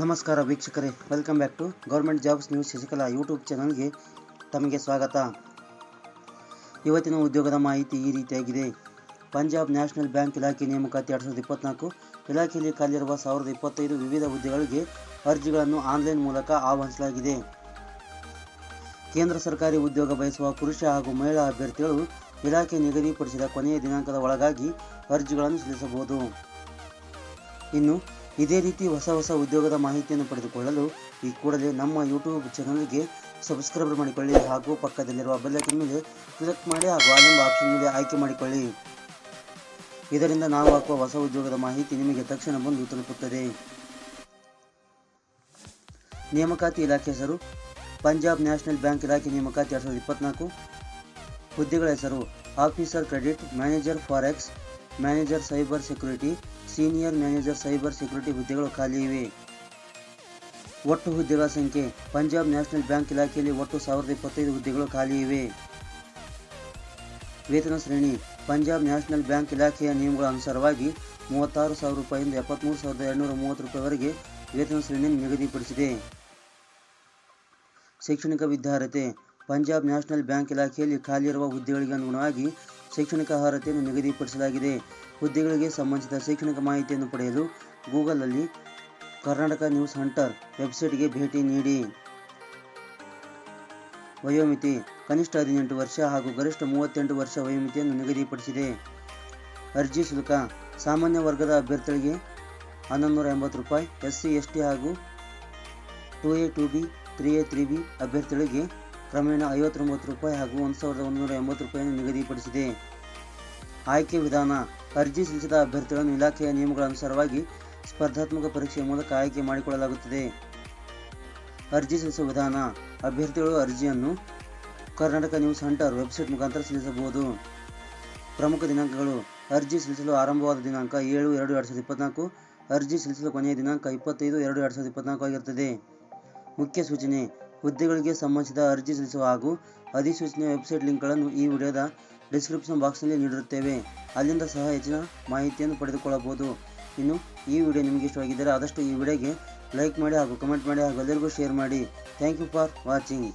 ನಮಸ್ಕಾರ ವೀಕ್ಷಕರೇ welcome back to government jobs news Shashikala YouTube ಚಾನಲ್ಗೆ ತಮಗೆ ಸ್ವಾಗತ. ಇವತ್ತಿನ ಉದ್ಯೋಗದ ಮಾಹಿತಿ ಈ ರೀತಿಯಾಗಿದೆ. ಪಂಜಾಬ್ ನ್ಯಾಷನಲ್ ಬ್ಯಾಂಕ್ ಇಲಾಖೆ ನೇಮಕಾತಿ ಎರಡು ಸಾವಿರದ ಇಪ್ಪತ್ನಾಲ್ಕು, ಇಲಾಖೆಯಲ್ಲಿ ಖಾಲಿಯಿರುವ ಸಾವಿರದ ಇಪ್ಪತ್ತೈದು ವಿವಿಧ ಹುದ್ದೆಗಳಿಗೆ ಅರ್ಜಿಗಳನ್ನು ಆನ್ಲೈನ್ ಮೂಲಕ ಆಹ್ವಾನಿಸಲಾಗಿದೆ. ಕೇಂದ್ರ ಸರ್ಕಾರಿ ಉದ್ಯೋಗ ಬಯಸುವ ಪುರುಷ ಹಾಗೂ ಮಹಿಳಾ ಅಭ್ಯರ್ಥಿಗಳು ಇಲಾಖೆ ನಿಗದಿಪಡಿಸಿದ ಕೊನೆಯ ದಿನಾಂಕದ ಒಳಗಾಗಿ ಅರ್ಜಿಗಳನ್ನು ಸಲ್ಲಿಸಬಹುದು. ಇನ್ನು ಇದೇ ರೀತಿ ಹೊಸ ಹೊಸ ಉದ್ಯೋಗದ ಮಾಹಿತಿಯನ್ನು ಪಡೆದುಕೊಳ್ಳಲು ಈ ಕೂಡಲೇ ನಮ್ಮ ಯೂಟ್ಯೂಬ್ ಚಾನಲ್ಗೆ ಸಬ್ಸ್ಕ್ರೈಬ್ ಮಾಡಿಕೊಳ್ಳಿ ಹಾಗೂ ಪಕ್ಕದಲ್ಲಿರುವ ಬೆಲ್ಲೈಕನ್ ಮೇಲೆ ಕ್ಲಿಕ್ ಮಾಡಿ ಹಾಗೂ ಆಲೆಂಬ ಆಪ್ಷನ್ ಮೇಲೆ ಆಯ್ಕೆ ಮಾಡಿಕೊಳ್ಳಿ. ಇದರಿಂದ ನಾವು ಹಾಕುವ ಹೊಸ ಉದ್ಯೋಗದ ಮಾಹಿತಿ ನಿಮಗೆ ತಕ್ಷಣ ಬಂದು ತಲುಪುತ್ತದೆ. ನೇಮಕಾತಿ ಇಲಾಖೆ ಹೆಸರು, ಪಂಜಾಬ್ ನ್ಯಾಷನಲ್ ಬ್ಯಾಂಕ್ ಇಲಾಖೆ ನೇಮಕಾತಿ ಎರಡು ಸಾವಿರದ ಇಪ್ಪತ್ನಾಲ್ಕು. ಹುದ್ದೆಗಳ ಹೆಸರು officer credit manager forex manager cyber security, senior manager cyber security ಹುದ್ದೆಗಳು ಖಾಲಿ ಇವೆ. ಒಟ್ಟು ಹುದ್ದೆಗಳ ಸಂಖ್ಯೆ, ಪಂಜಾಬ್ ನ್ಯಾಷನಲ್ ಬ್ಯಾಂಕ್ ಇಲಾಖೆಯಲ್ಲಿ ಒಟ್ಟು ಸಾವಿರದ ಇಪ್ಪತ್ತೈದು ಹುದ್ದೆಗಳು ಖಾಲಿ ಇವೆ. ವೇತನ ಶ್ರೇಣಿ, ಪಂಜಾಬ್ ನ್ಯಾಷನಲ್ ಬ್ಯಾಂಕ್ ಇಲಾಖೆಯ ನಿಯಮಗಳ ಅನುಸಾರವಾಗಿ ಮೂವತ್ತಾರು ಸಾವಿರ ರೂಪಾಯಿಂದ ಎಪ್ಪತ್ತ್ಮೂರು ಸಾವಿರದ ಎರಡುನೂರ ಮೂವತ್ತು ರೂಪಾಯಿವರೆಗೆ ವೇತನ ಶ್ರೇಣಿಯನ್ನು ನಿಗದಿಪಡಿಸಿದೆ. ಶೈಕ್ಷಣಿಕ ವಿದ್ಯಾರ್ಹತೆ, ಪಂಜಾಬ್ ನ್ಯಾಷನಲ್ ಬ್ಯಾಂಕ್ ಇಲಾಖೆಯಲ್ಲಿ ಖಾಲಿಯಿರುವ ಹುದ್ದೆಗಳಿಗೆ ಅನುಗುಣವಾಗಿ ಶೈಕ್ಷಣಿಕ ಅರ್ಹತೆಯನ್ನು ನಿಗದಿಪಡಿಸಲಾಗಿದೆ. ಹುದ್ದೆಗಳಿಗೆ ಸಂಬಂಧಿಸಿದ ಶೈಕ್ಷಣಿಕ ಮಾಹಿತಿಯನ್ನು ಪಡೆಯಲು ಗೂಗಲಲ್ಲಿ ಕರ್ನಾಟಕ ನ್ಯೂಸ್ ಹಂಟರ್ ವೆಬ್ಸೈಟ್ಗೆ ಭೇಟಿ ನೀಡಿ. ವಯೋಮಿತಿ, ಕನಿಷ್ಠ ಹದಿನೆಂಟು ವರ್ಷ ಹಾಗೂ ಗರಿಷ್ಠ ಮೂವತ್ತೆಂಟು ವರ್ಷ ವಯೋಮಿತಿಯನ್ನು ನಿಗದಿಪಡಿಸಿದೆ. ಅರ್ಜಿ ಶುಲ್ಕ, ಸಾಮಾನ್ಯ ವರ್ಗದ ಅಭ್ಯರ್ಥಿಗಳಿಗೆ ಹನ್ನೊಂದು ಎಂಬತ್ತು ರೂಪಾಯಿ ಎಸ್ ಸಿ ಎಸ್ ಟಿ ಹಾಗೂ two A, two B, three A, three B ಅಭ್ಯರ್ಥಿಗಳಿಗೆ ಕ್ರಮೇಣ ಐವತ್ತೊಂಬತ್ತು ರೂಪಾಯಿ ಹಾಗೂ ಒಂದು ಸಾವಿರದ ಒಂದುನೂರ ಎಂಬತ್ತು ರೂಪಾಯಿಯನ್ನು ನಿಗದಿಪಡಿಸಿದೆ. ಆಯ್ಕೆ ವಿಧಾನ, ಅರ್ಜಿ ಸಲ್ಲಿಸಿದ ಅಭ್ಯರ್ಥಿಗಳನ್ನು ಇಲಾಖೆಯ ನಿಯಮಗಳ ಅನುಸಾರವಾಗಿ ಸ್ಪರ್ಧಾತ್ಮಕ ಪರೀಕ್ಷೆಯ ಮೂಲಕ ಆಯ್ಕೆ ಮಾಡಿಕೊಳ್ಳಲಾಗುತ್ತದೆ. ಅರ್ಜಿ ಸಲ್ಲಿಸುವ ವಿಧಾನ, ಅಭ್ಯರ್ಥಿಗಳು ಅರ್ಜಿಯನ್ನು ಕರ್ನಾಟಕ ನ್ಯೂಸ್ ಹಂಟರ್ ವೆಬ್ಸೈಟ್ ಮುಖಾಂತರ ಸಲ್ಲಿಸಬಹುದು. ಪ್ರಮುಖ ದಿನಾಂಕಗಳು, ಅರ್ಜಿ ಸಲ್ಲಿಸಲು ಆರಂಭವಾದ ದಿನಾಂಕ ಏಳು ಎರಡು ಎರಡು ಸಾವಿರದ ಇಪ್ಪತ್ನಾಲ್ಕು, ಅರ್ಜಿ ಸಲ್ಲಿಸಲು ಕೊನೆಯ ದಿನಾಂಕ ಇಪ್ಪತ್ತೈದು ಎರಡು ಎರಡು ಸಾವಿರದ ಇಪ್ಪತ್ನಾಲ್ಕು ಆಗಿರುತ್ತದೆ. ಮುಖ್ಯ ಸೂಚನೆ ಹುದ್ದೆಗಳಿಗೆ ಸಂಬಂಧಿಸಿದ ಅರ್ಜಿ ಸಲ್ಲಿಸುವ ಹಾಗೂ ಅಧಿಸೂಚನೆಯ ವೆಬ್ಸೈಟ್ ಲಿಂಕ್ಗಳನ್ನು ಈ ವಿಡಿಯೋದ ಡಿಸ್ಕ್ರಿಪ್ಷನ್ ಬಾಕ್ಸ್ನಲ್ಲಿ ನೀಡಿರುತ್ತೇವೆ. ಅಲ್ಲಿಂದ ಸಹ ಹೆಚ್ಚಿನ ಮಾಹಿತಿಯನ್ನು ಪಡೆದುಕೊಳ್ಳಬಹುದು. ಇನ್ನು ಈ ವಿಡಿಯೋ ನಿಮಗೆ ಇಷ್ಟವಾಗಿದ್ದರೆ ಆದಷ್ಟು ಈ ವಿಡಿಯೋಗೆ ಲೈಕ್ ಮಾಡಿ ಹಾಗೂ ಕಮೆಂಟ್ ಮಾಡಿ ಹಾಗೂ ಎಲ್ಲರಿಗೂ ಶೇರ್ ಮಾಡಿ. Thank you for watching.